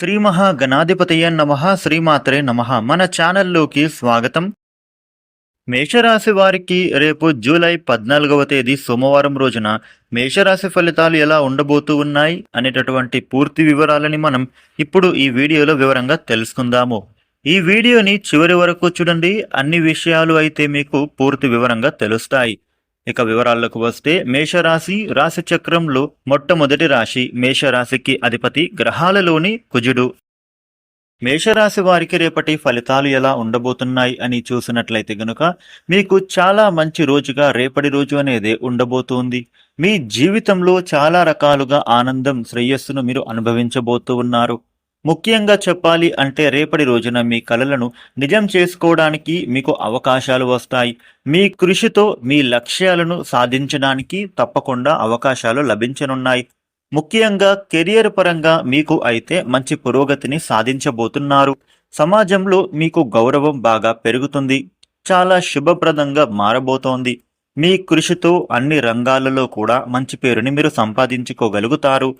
శ్రీ మహాగణాధిపతయ నమ శ్రీమాత్రే నమ. మన ఛానల్లోకి స్వాగతం. మేషరాశి వారికి రేపు జూలై పద్నాలుగవ తేదీ సోమవారం రోజున మేషరాశి ఫలితాలు ఎలా ఉండబోతూ ఉన్నాయి అనేటటువంటి పూర్తి వివరాలని మనం ఇప్పుడు ఈ వీడియోలో వివరంగా తెలుసుకుందాము. ఈ వీడియోని చివరి వరకు చూడండి. అన్ని విషయాలు అయితే మీకు పూర్తి వివరంగా తెలుస్తాయి. ఇక వివరాల్లోకి వస్తే మేషరాశి రాశి చక్రంలో మొట్టమొదటి రాశి మేషరాశికి అధిపతి గ్రహాలలోని కుజుడు. మేషరాశి వారికి రేపటి ఫలితాలు ఎలా ఉండబోతున్నాయి అని చూసినట్లయితే గనుక మీకు చాలా మంచి రోజుగా రేపటి రోజు అనేది ఉండబోతుంది. మీ జీవితంలో చాలా రకాలుగా ఆనందం శ్రేయస్సును మీరు అనుభవించబోతూ ఉన్నారు. ముఖ్యంగా చెప్పాలి అంటే రేపటి రోజున మీ కళలను నిజం చేసుకోవడానికి మీకు అవకాశాలు వస్తాయి. మీ కృషితో మీ లక్ష్యాలను సాధించడానికి తప్పకుండా అవకాశాలు లభించనున్నాయి. ముఖ్యంగా కెరియర్ పరంగా మీకు అయితే మంచి పురోగతిని సాధించబోతున్నారు. సమాజంలో మీకు గౌరవం బాగా పెరుగుతుంది. చాలా శుభప్రదంగా మారబోతోంది. మీ కృషితో అన్ని రంగాలలో కూడా మంచి పేరుని మీరు సంపాదించుకోగలుగుతారు.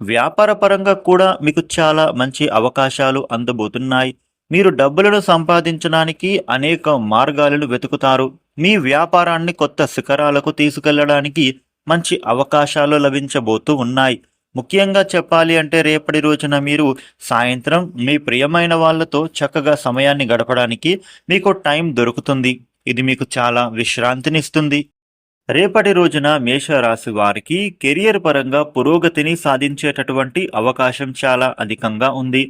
వ్యాపార పరంగా కూడా మీకు చాలా మంచి అవకాశాలు అందబోతున్నాయి. మీరు డబ్బులను సంపాదించడానికి అనేక మార్గాలను వెతుకుతారు. మీ వ్యాపారాన్ని కొత్త శిఖరాలకు తీసుకెళ్ళడానికి మంచి అవకాశాలు లభించబోతూ ఉన్నాయి. ముఖ్యంగా చెప్పాలి అంటే రేపటి రోజున మీరు సాయంత్రం మీ ప్రియమైన వాళ్ళతో చక్కగా సమయాన్ని గడపడానికి మీకు టైం దొరుకుతుంది. ఇది మీకు చాలా విశ్రాంతినిస్తుంది. రేపటి రోజున మేషరాశి వారికి కెరియర్ పరంగా పురోగతిని సాధించేటటువంటి అవకాశం చాలా అధికంగా ఉంది.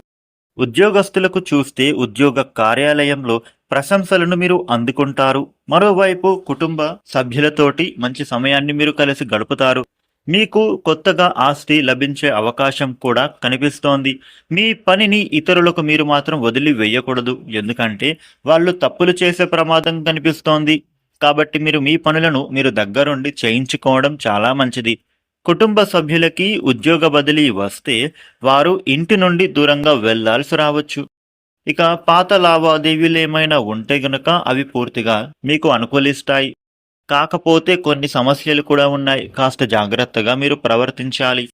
ఉద్యోగస్తులకు చూస్తే ఉద్యోగ కార్యాలయంలో ప్రశంసలను మీరు అందుకుంటారు. మరోవైపు కుటుంబ సభ్యులతోటి మంచి సమయాన్ని మీరు కలిసి గడుపుతారు. మీకు కొత్తగా ఆస్తి లభించే అవకాశం కూడా కనిపిస్తోంది. మీ పనిని ఇతరులకు మీరు మాత్రం వదిలి వేయకూడదు ఎందుకంటే వాళ్ళు తప్పులు చేసే ప్రమాదం కనిపిస్తోంది. కాబట్టి మీరు మీ పనులను మీరు దగ్గరుండి చేయించుకోవడం చాలా మంచిది. కుటుంబ సభ్యులకి ఉద్యోగ బదిలీ వస్తే వారు ఇంటి నుండి దూరంగా వెళ్ళాల్సి రావచ్చు. ఇక పాత లావాదేవీలు ఏమైనా ఉంటే గనుక అవి పూర్తిగా మీకు అనుకూలిస్తాయి. కాకపోతే కొన్ని సమస్యలు కూడా ఉన్నాయి. కాస్త జాగ్రత్తగా మీరు ప్రవర్తించాలి.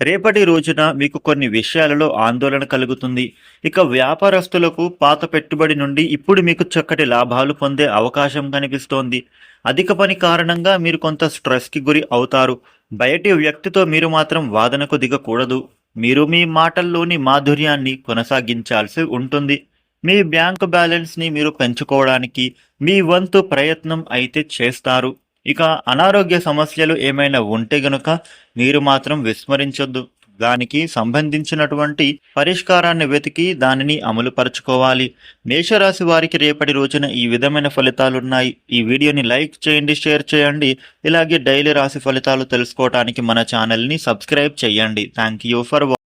రేపటి రోజున మీకు కొన్ని విషయాలలో ఆందోళన కలుగుతుంది. ఇక వ్యాపారస్తులకు పాత పెట్టుబడి నుండి ఇప్పుడు మీకు చక్కటి లాభాలు పొందే అవకాశం కనిపిస్తోంది. అధిక పని కారణంగా మీరు కొంత స్ట్రెస్కి గురి అవుతారు. బయటి వ్యక్తితో మీరు మాత్రం వాదనకు దిగకూడదు. మీరు మీ మాటల్లోని మాధుర్యాన్ని కొనసాగించాల్సి ఉంటుంది. మీ బ్యాంక్ బ్యాలెన్స్ని మీరు పెంచుకోవడానికి మీ వంతు ప్రయత్నం అయితే చేస్తారు. ఇక అనారోగ్య సమస్యలు ఏమైనా ఉంటే గనుక మీరు మాత్రం విస్మరించొద్దు. దానికి సంబంధించినటువంటి పరిష్కారాన్ని వెతికి దానిని అమలు పరచుకోవాలి మేషరాశి వారికి రేపటి రోజున ఈ విధమైన ఫలితాలున్నాయి ఈ వీడియోని లైక్ చేయండి షేర్ చేయండి. ఇలాగే డైలీ రాశి ఫలితాలు తెలుసుకోవడానికి మన ఛానల్ని సబ్స్క్రైబ్ చేయండి. Thank you for